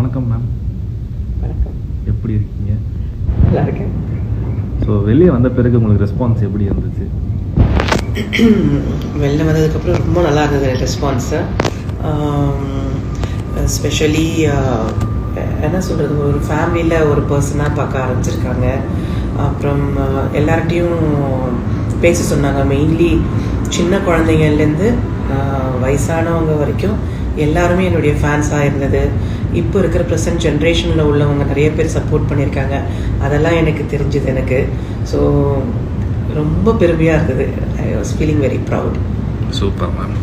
வணக்கம் மேம் வணக்கம். எப்படி இருக்கீங்க? நல்லா இருக்கேன். ஸோ வெளியே வந்த பிறகு உங்களுக்கு ரெஸ்பான்ஸ் எப்படி இருந்துச்சு? வெளில வந்ததுக்கப்புறம் ரொம்ப நல்லா இருந்தது ரெஸ்பான்ஸு ஸ்பெஷலி என்ன சொல்கிறது ஒரு ஃபேமிலியில் ஒரு பர்சனாக பார்க்க ஆரம்பிச்சிருக்காங்க. அப்புறம் அஹ், எல்லார்கிட்டயும் பேச சொன்னாங்க. மெயின்லி சின்ன குழந்தைங்கள்லேருந்து வயசானவங்க வரைக்கும் எல்லாருமே என்னுடைய ஃபேன்ஸாக இருந்தது. இப்போ இருக்கிற ப்ரெசன்ட் ஜென்ரேஷனில் உள்ளவங்க நிறைய பேர் சப்போர்ட் பண்ணியிருக்காங்க. அதெல்லாம் எனக்கு தெரிஞ்சது எனக்கு. ஸோ ரொம்ப பெருமையாக இருந்தது. I was feeling very proud super ma'am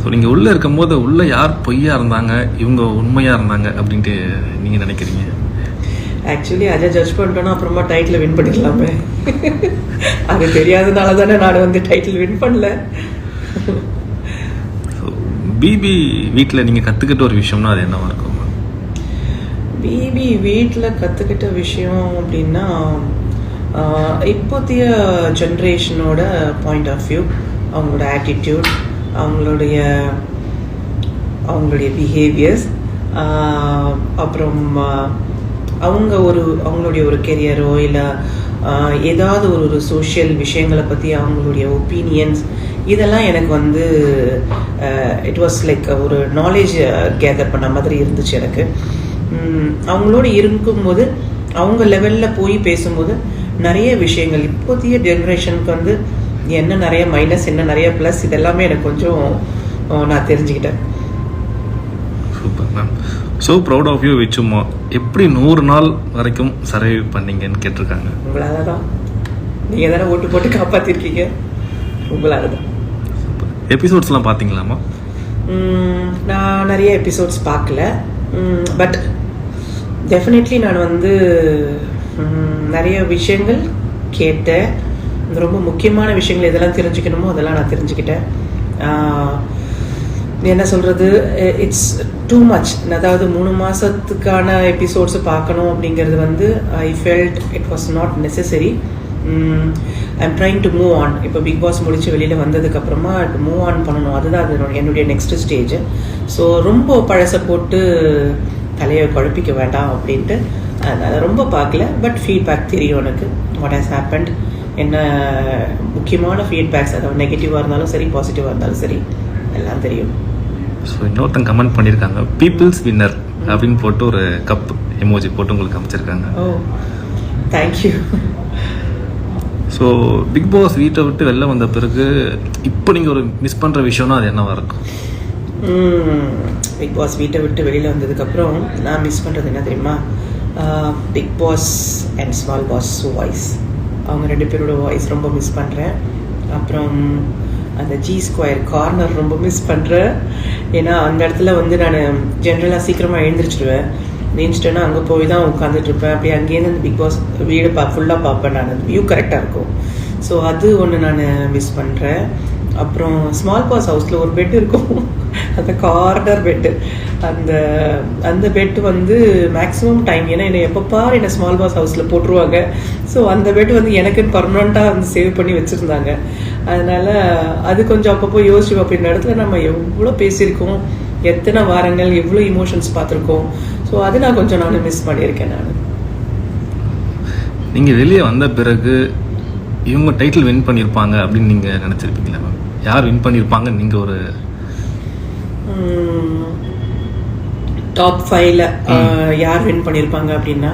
so நீங்கள் உள்ளே இருக்கும்போது உள்ளே யார் பொய்யா இருந்தாங்க? இவங்க உண்மையாக இருந்தாங்க? அப்படின்ட்டு நீங்கள் நினைக்கிறீங்க? ஆக்சுவலி அதை ஜட்ஜ் பண்ணிட்டோன்னா அப்புறமா டைட்டில் வின் பண்ணிக்கலாமே. அது தெரியாதனால தானே நான் வந்து டைட்டில் வின் பண்ணல. பிபி வீட்டில் நீங்கள் கற்றுக்கிட்ட ஒரு விஷயம்னா அது என்னவா இருக்கும்? பிபி வீட்டில் கற்றுக்கிட்ட விஷயம் அப்படின்னா இப்போத்திய ஜென்ரேஷனோட பாயிண்ட் ஆஃப் வியூ அவங்களோட ஆட்டிடியூட் அவங்களுடைய அவங்களுடைய பிஹேவியர்ஸ் அப்புறம் அவங்க ஒரு அவங்களுடைய ஒரு கெரியரோ இல்லை ஏதாவது ஒரு ஒரு சோஷியல் விஷயங்களை பற்றி அவங்களுடைய ஒப்பீனியன்ஸ் இதெல்லாம் எனக்கு வந்து இட் வாஸ் லைக் ஒரு நாலேஜ் கேதர் பண்ண மாதிரி இருந்துச்சு எனக்கு. அவங்களோட இருக்கும்போது அவங்க லெவலில் போய் பேசும்போது நிறைய விஷயங்கள். இப்போதைய ஜென்ரேஷனுக்கு வந்து என்ன நிறைய மைனஸ் என்ன நிறைய ப்ளஸ் இதெல்லாமே எனக்கு கொஞ்சம் நான் தெரிஞ்சுக்கிட்டேன். Super ma'am so proud of you விச்சுமா எப்படி நூறு நாள் வரைக்கும் சர்வை பண்ணீங்கன்னு கேட்டிருக்காங்க? உங்களால தான் நீங்கள் தானே ஓட்டு போட்டு காப்பாற்றிருக்கீங்க உங்களால தான் எபிசோட்ஸ்லாம் பார்த்தீங்களாமா நான் நிறைய எபிசோட்ஸ் பார்க்கல. பட் டெஃபினெட்லி நான் வந்து நிறைய விஷயங்கள் கேட்டேன். ரொம்ப முக்கியமான விஷயங்கள் எதெல்லாம் தெரிஞ்சுக்கணுமோ அதெல்லாம் நான் தெரிஞ்சுக்கிட்டேன். என்ன சொல்கிறது இட்ஸ் டூ மச் அதாவது மூணு மாதத்துக்கான எபிசோட்ஸ் பார்க்கணும் அப்படிங்கிறது வந்து I felt it was not necessary I'm trying to move on இப்போ பிக் பாஸ் முடிச்சு வெளியில் வந்ததுக்கப்புறமா மூவ் ஆன் பண்ணணும். அதுதான் அது என்னுடைய- என்னுடைய நெக்ஸ்ட் ஸ்டேஜ் ஸோ ரொம்ப பழசை போட்டு தலையை குழப்பிக்க வேண்டாம் அப்படின்ட்டு அதனால் ரொம்ப பார்க்கல. பட் ஃபீட்பேக் தெரியும் எனக்கு. வாட் ஹேஸ் ஹேப்பண்ட் என்ன முக்கியமான ஃபீட்பேக்ஸ் அதாவது நெகட்டிவாக இருந்தாலும் சரி பாசிட்டிவாக இருந்தாலும் சரி எல்லாம் தெரியும். ஸோ இன்னொருத்தன் கமெண்ட் பண்ணியிருக்காங்க பீப்புள்ஸ் வின்னர் அப்படின்னு போட்டு ஒரு கப் எமோஜி போட்டு உங்களுக்கு அமைச்சிருக்காங்க. ஓ thank you so Bigg Boss வீட்டை விட்டு வெளில வந்த பிறகு இப்போ நீங்கள் ஒரு மிஸ் பண்ணுற விஷயம்னா அது என்னவா இருக்கும்? பிக் பாஸ் வீட்டை விட்டு வெளியில் வந்ததுக்கப்புறம் நான் மிஸ் பண்ணுறது என்ன தெரியுமா? Bigg Boss and small boss voice அவங்க ரெண்டு பேரோட வாய்ஸ் ரொம்ப மிஸ் பண்ணுறேன் அப்புறம் அந்த ஜி ஸ்கொயர் கார்னர் ரொம்ப மிஸ் பண்ணுறேன் ஏன்னா அந்த இடத்துல வந்து நான் ஜென்ரலாக சீக்கிரமாக எழுந்திரிச்சிடுவேன். நினச்சிட்டேன்னா அங்கே போய் தான் உட்காந்துட்டு இருப்பேன். அப்படியே அங்கேயிருந்து அந்த பிக் பாஸ் வீடு பா ஃபுல்லாக பார்ப்பேன் நான். அந்த வியூ கரெக்டாக இருக்கும். ஸோ அது ஒன்று நான் மிஸ் பண்ணுறேன் அப்புறம் ஸ்மால் பாஸ் ஹவுஸில் ஒரு பெட் இருக்கும். அந்த கார்னர் பெட்டு அந்த அந்த பெட் வந்து மேக்ஸிமம் டைம் ஏன்னா என்னை எப்போ பாரு என்னை ஸ்மால் பாஸ் ஹவுஸில் போட்டுருவாங்க. ஸோ அந்த பெட் வந்து எனக்குன்னு பர்மனண்ட்டாக வந்து சேவ் பண்ணி வச்சுருந்தாங்க. அதனால் அது கொஞ்சம் அப்பப்போ யோசிச்சு அப்படின்ற இடத்துல நம்ம எவ்வளோ பேசியிருக்கோம். எத்தனை வாரங்கள் எவ்வளோ இமோஷன்ஸ் பார்த்துருக்கோம். ஸோ அது நான் கொஞ்சம் நான் மிஸ் பண்ணியிருக்கேன் நான். நீங்கள் வெளியே வந்த பிறகு இவங்க டைட்டில் வின் பண்ணியிருப்பாங்க அப்படின்னு நீங்கள் நினச்சிருப்பீங்களா? மேம் யார் வின் பண்ணியிருப்பாங்க நீங்கள் ஒரு டாப் ஃபைவ்ல யார் வின் பண்ணியிருப்பாங்க அப்படின்னா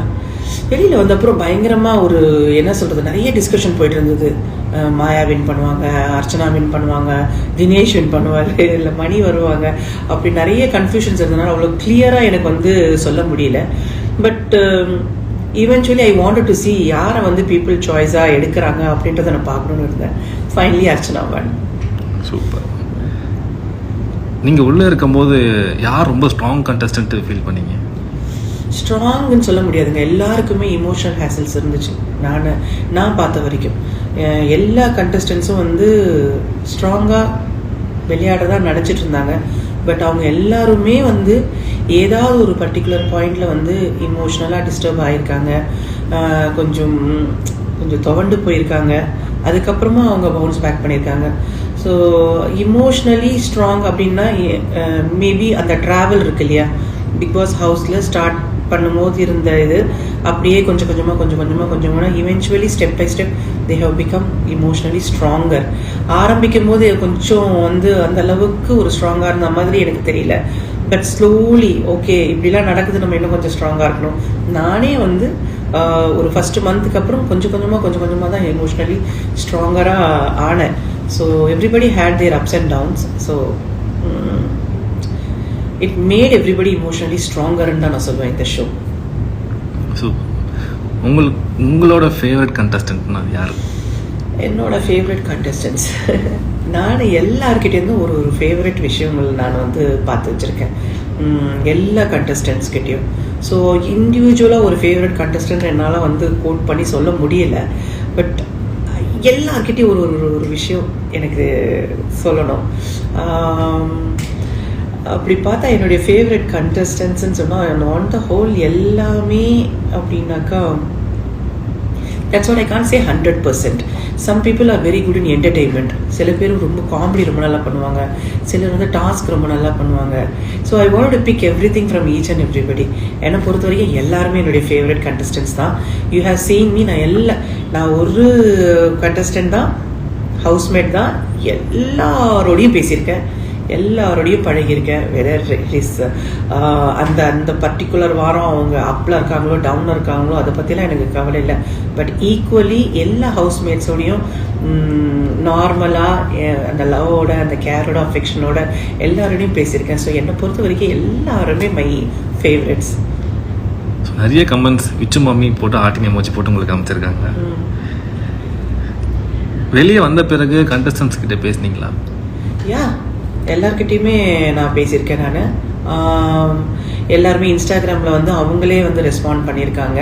வெளியில் வந்த அப்புறம் பயங்கரமாக ஒரு என்ன சொல்கிறது நிறைய டிஸ்கஷன் போயிட்டு இருந்தது. மாயா வின் பண்ணுவாங்க அர்ச்சனா வின் பண்ணுவாங்க தினேஷ் வின் பண்ணுவார் இல்லை மணி வருவாங்க அப்படி நிறைய கன்ஃபியூஷன்ஸ் இருந்ததுனால அவ்வளோ கிளியராக எனக்கு வந்து சொல்ல முடியல. But eventually I wanted to see யாரை வந்து பீப்புள் சாய்ஸாக எடுக்கிறாங்க அப்படின்றத நான் பார்க்கணுன்னு இருந்தேன். ஃபைனலி அர்ச்சனா வன் சூப்பர் நீங்கள் உள்ளே இருக்கும்போது யார் ரொம்ப ஸ்ட்ராங் கண்டஸ்டன்ட்டு ஃபீல் பண்ணீங்க? ஸ்ட்ராங்னு சொல்ல முடியாதுங்க. எல்லாருக்குமே இமோஷனல் ஹேசல்ஸ் இருந்துச்சு. நான் நான் பார்த்த வரைக்கும். எல்லா கண்டஸ்டன்ஸும் வந்து ஸ்ட்ராங்காக விளையாடுறதா நினச்சிட்டு இருந்தாங்க. பட் அவங்க எல்லாருமே வந்து ஏதாவது ஒரு பர்டிகுலர் பாயிண்டில் வந்து இமோஷ்னலாக டிஸ்டர்ப் ஆகியிருக்காங்க கொஞ்சம் கொஞ்சம் துவண்டு போயிருக்காங்க. அதுக்கப்புறமா அவங்க பவுன்ஸ் பேக் பண்ணியிருக்காங்க. ஸோ இமோஷ்னலி ஸ்ட்ராங் அப்படின்னா மேபி அந்த ட்ராவல் இருக்கு இல்லையா? பிக் பாஸ் ஹவுஸில் ஸ்டார்ட் பண்ணும்போது இருந்த இது அப்படியே கொஞ்சம் கொஞ்சமாக கொஞ்சம் கொஞ்சமாக கொஞ்சம் கொஞ்சமாக eventually step by step they have become emotionally stronger ஆரம்பிக்கும் போது கொஞ்சம் வந்து அந்த அளவுக்கு ஒரு ஸ்ட்ராங்காக இருந்த மாதிரி எனக்கு தெரியல. பட் ஸ்லோலி ஓகே இப்படிலாம் நடக்குது நம்ம இன்னும் கொஞ்சம் ஸ்ட்ராங்காக இருக்கணும். நானே வந்து ஒரு ஃபஸ்ட்டு மந்த்துக்கு அப்புறம் கொஞ்சம் கொஞ்சமாக கொஞ்சம் கொஞ்சமாக தான் எமோஷ்னலி ஸ்ட்ராங்கராக ஆனேன். So everybody had their ups and downs so it made everybody emotionally ஸ்ட்ராங்கர்னு தான் நான் சொல்லுவேன் இந்த ஷோ ஸோ உங்களுக்கு உங்களோட ஃபேவரட் கண்டஸ்டன்ட்னா யார்? என்னோட ஃபேவரட் கண்டஸ்டன்ஸ் நான் எல்லார்கிட்டேருந்தும் ஒரு ஒரு ஃபேவரட் விஷயங்கள் நான் வந்து பார்த்து வச்சுருக்கேன். எல்லா contestants கிட்டேயும். ஸோ இண்டிவிஜுவலாக ஒரு ஃபேவரட் கண்டஸ்டன்ட் என்னால் வந்து கோட் பண்ணி சொல்ல முடியல. பட் எல்லார்கிட்டயும் ஒரு ஒரு ஒரு விஷயம் எனக்கு சொல்லணும். அப்படி பார்த்தா என்னுடைய ஃபேவரட் கண்டஸ்டன்ஸ்ன்னு சொன்னால் ஆன் த ஹோல் எல்லாமே அப்படின்னாக்கா that's what I can say hundred percent some people are very good in entertainment சில பேர் ரொம்ப காமெடி ரொம்ப நல்லா பண்ணுவாங்க. சிலர் வந்து டாஸ்க் ரொம்ப நல்லா பண்ணுவாங்க. So I want to pick everything from each and everybody என்னை பொறுத்த வரைக்கும் எல்லாருமே என்னுடைய ஃபேவரட் கண்டஸ்டன்ஸ் தான். யூ ஹேவ் சீன் மீ நான் எல்லா நான் ஒரு கண்டஸ்டன்ட் தான் ஹவுஸ்மேட் தான் எல்லாரோடையும் பேசியிருக்கேன். எல்லாரோடையும் பழகியிருக்கேன் வெதர் இஸ் அந்த அந்த பர்டிகுலர் வாரம் அவங்க அப்பில் இருக்காங்களோ டவுனில் இருக்காங்களோ அதை பற்றிலாம் எனக்கு கவலை இல்லை. பட் ஈக்குவலி எல்லா ஹவுஸ்மேட்ஸோடையும் நார்மலாக அந்த லவ்வோட அந்த கேரோட அஃபெக்ஷனோட எல்லாரோடையும் பேசியிருக்கேன். ஸோ என்னை பொறுத்த வரைக்கும் எல்லாருமே மை ஃபேவரட்ஸ் நிறைய கமெண்ட்ஸ் விச்சு மம்மி போட்டு ஆட்டிங் எமோச்சி போட்டு உங்களுக்கு அமைச்சிருக்காங்க. வெளியே வந்த பிறகு கண்டஸ்டன்ஸ் கிட்ட பேசுனீங்களா? யா எல்லார்கிட்டயுமே நான் பேசியிருக்கேன் நான். எல்லாருமே இன்ஸ்டாகிராமில் வந்து அவங்களே வந்து ரெஸ்பாண்ட் பண்ணியிருக்காங்க.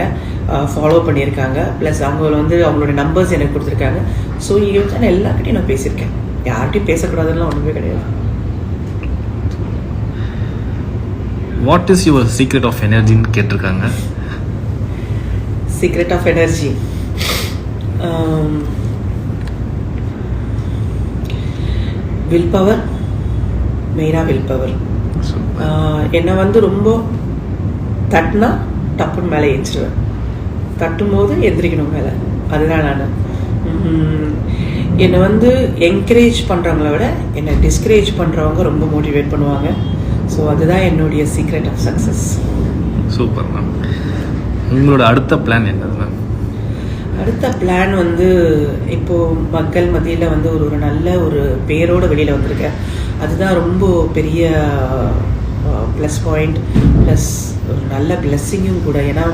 ஃபாலோ பண்ணியிருக்காங்க. ப்ளஸ் அவங்க வந்து அவங்களோட நம்பர்ஸ் எனக்கு கொடுத்துருக்காங்க. ஸோ இங்கே வச்சு நான் எல்லார்கிட்டையும் நான் பேசியிருக்கேன். யார்கிட்டையும் பேசக்கூடாதுன்னு ஒன்றுமே கிடையாது. What is your secret of எனர்ஜின்னு கேட்டிருக்காங்க. Secret of energy will power மெயினாக வில் பவர் என்னை வந்து ரொம்ப தட்டினா டப்புன்னு மேலே ஏற்றிடுவேன் தட்டும் போது எந்திரிக்கணும் மேலே. அதுதான் நான். என்னை வந்து என்கரேஜ் பண்ணுறவங்கள விட என்னை டிஸ்கரேஜ் பண்ணுறவங்க ரொம்ப மோட்டிவேட் பண்ணுவாங்க. ஸோ அதுதான் என்னுடைய secret of success super ma'am. உங்களோட அடுத்த பிளான் என்னது மேம்? அடுத்த பிளான் வந்து இப்போ மக்கள் மத்தியில் வந்து ஒரு ஒரு நல்ல ஒரு பேரோட வெளியில் வந்திருக்கேன். அதுதான் ரொம்ப பெரிய ப்ளஸ் பாயிண்ட் ப்ளஸ் ஒரு நல்ல பிளெஸ்ஸிங்கும் கூட. ஏன்னா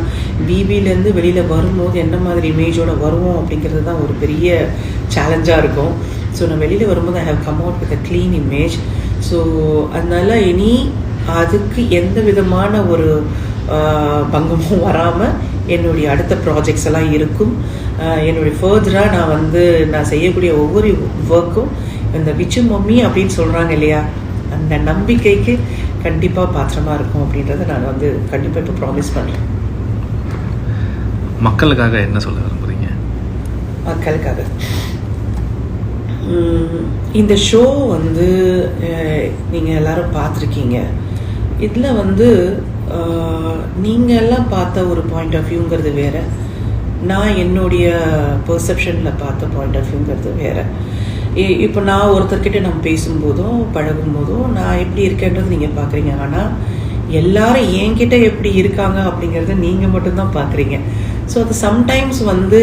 பிபிலேருந்து வெளியில் வரும்போது என்ன மாதிரி இமேஜோடு வருவோம் அப்படிங்கிறது தான் ஒரு பெரிய சேலஞ்சாக இருக்கும். ஸோ நான் வெளியில் வரும்போது I have come out with a clean image so அதனால் இனி அதுக்கு எந்த விதமான ஒரு பங்கமும் வராமல் என்னுடைய அடுத்த ப்ராஜெக்ட்ஸ் எல்லாம் இருக்கும். என்னுடைய ஃபர்தராக நான் வந்து நான் செய்யக்கூடிய ஒவ்வொரு ஒர்க்கும் இந்த விச்சு மம்மி அப்படின்னு சொல்கிறாங்க இல்லையா? அந்த நம்பிக்கைக்கு கண்டிப்பாக பாத்திரமா இருக்கும் அப்படின்றத நான் வந்து கண்டிப்பாக இப்போ ப்ராமிஸ் பண்ணுறேன் மக்களுக்காக என்ன சொல்ல விரும்புறீங்க? மக்களுக்காக. இந்த ஷோ வந்து நீங்கள் எல்லாரும் பார்த்துருக்கீங்க. இதில் வந்து நீங்கள் எல்லாம் பார்த்த ஒரு பாயிண்ட் ஆஃப் வியூங்கிறது வேற. நான் என்னுடைய பெர்செப்ஷனில் பார்த்த பாயிண்ட் ஆஃப் வியூங்கிறது வேற. இப்போ நான் ஒருத்தர்கிட்ட நம்ம பேசும்போதும் பழகும்போதும் நான் எப்படி இருக்கேன்றது நீங்கள் பார்க்குறீங்க ஆனால் எல்லாரும் என்கிட்ட எப்படி இருக்காங்க அப்படிங்கிறத நீங்கள் மட்டும்தான் பார்க்குறீங்க ஸோ அது சம்டைம்ஸ் வந்து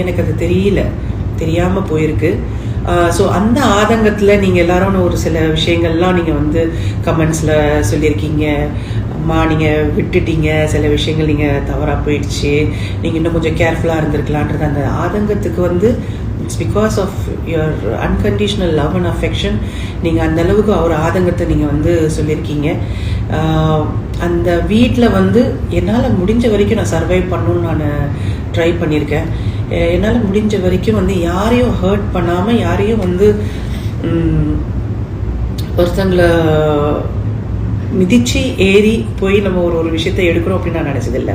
எனக்கு அது தெரியல. தெரியாமல் போயிருக்கு. ஸோ அந்த ஆதங்கத்தில் நீங்கள் எல்லாரும் ஒரு சில விஷயங்கள்லாம் நீங்கள் வந்து கமெண்ட்ஸில் சொல்லியிருக்கீங்க. அம்மா நீங்கள் விட்டுட்டீங்க. சில விஷயங்கள் நீங்கள் தவறாக போயிடுச்சு. நீங்கள் இன்னும் கொஞ்சம் கேர்ஃபுல்லாக இருந்திருக்கலான்றது அந்த ஆதங்கத்துக்கு வந்து it's because of your unconditional love and affection நீங்கள் அந்த அளவுக்கு அவர் ஆதங்கத்தை நீங்கள் வந்து சொல்லியிருக்கீங்க. அந்த வீட்டில் வந்து என்னால் முடிஞ்ச வரைக்கும் நான் சர்வைவ் பண்ணணும்னு நான் ட்ரை பண்ணியிருக்கேன். என்னால் முடிஞ்ச வரைக்கும் வந்து யாரையும் ஹர்ட் பண்ணாமல் யாரையும் வந்து ஒருத்தங்களை மிதிச்சு ஏறி போய் நம்ம ஒரு ஒரு விஷயத்தை எடுக்கிறோம் அப்படின்னு நான் நினச்சதில்லை.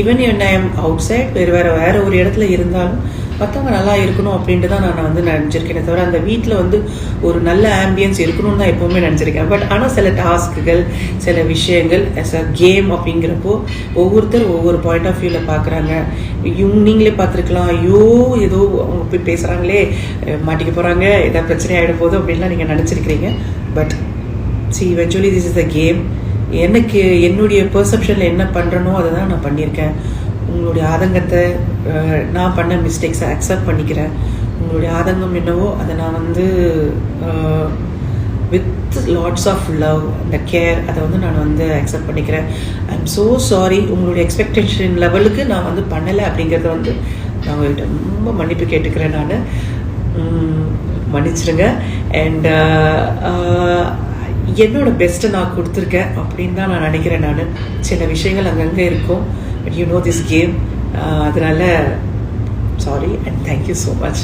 ஈவன் என் ஐ எம் அவுட் சைட் வேறு வேறு வேறு ஒரு இடத்துல இருந்தாலும் மற்றவங்க நல்லா இருக்கணும் அப்படின்ட்டு தான் நான் வந்து நினச்சிருக்கேனே தவிர அந்த வீட்டில் வந்து ஒரு நல்ல ஆம்பியன்ஸ் இருக்கணும்னு தான் எப்போவுமே நினச்சிருக்கேன். பட் ஆனால் சில டாஸ்க்குகள் சில விஷயங்கள் அஸ் அ கேம் அப்படிங்கிறப்போ ஒவ்வொருத்தர் ஒவ்வொரு பாயிண்ட் ஆஃப் வியூவில் பார்க்குறாங்க இவங்க நீங்களே பார்த்துருக்கலாம் ஐயோ ஏதோ அவங்க போய் பேசுகிறாங்களே மாட்டிக்க போகிறாங்க ஏதாவது பிரச்சனை ஆகிட போதும் அப்படின்லாம் நீங்கள் நினச்சிருக்கிறீங்க. But see eventually this is a game எனக்கு என்னுடைய பெர்செப்ஷனில் என்ன பண்ணுறனோ அதை தான் நான் பண்ணியிருக்கேன். உங்களுடைய ஆதங்கத்தை நான் பண்ண மிஸ்டேக்ஸை அக்செப்ட் பண்ணிக்கிறேன். உங்களுடைய ஆதங்கம் என்னவோ அதை நான் வந்து வித் லாட்ஸ் ஆஃப் லவ் அந்த கேர் அதை வந்து நான் வந்து அக்செப்ட் பண்ணிக்கிறேன். ஐ எம் ஸோ சாரி உங்களுடைய எக்ஸ்பெக்டேஷன் லெவலுக்கு நான் வந்து பண்ணலை அப்படிங்கிறத வந்து நான் உங்கள்கிட்ட ரொம்ப மன்னிப்பு கேட்டுக்கிறேன் நான். மன்னிச்சிடுங்க அண்ட் என்னோட பெஸ்ட்டை நான் கொடுத்துருக்கேன் அப்படின்னு தான் நான் நினைக்கிறேன் நான். சில விஷயங்கள் அங்கங்கே இருக்கும். But you know this game அதனால sorry and thank you so much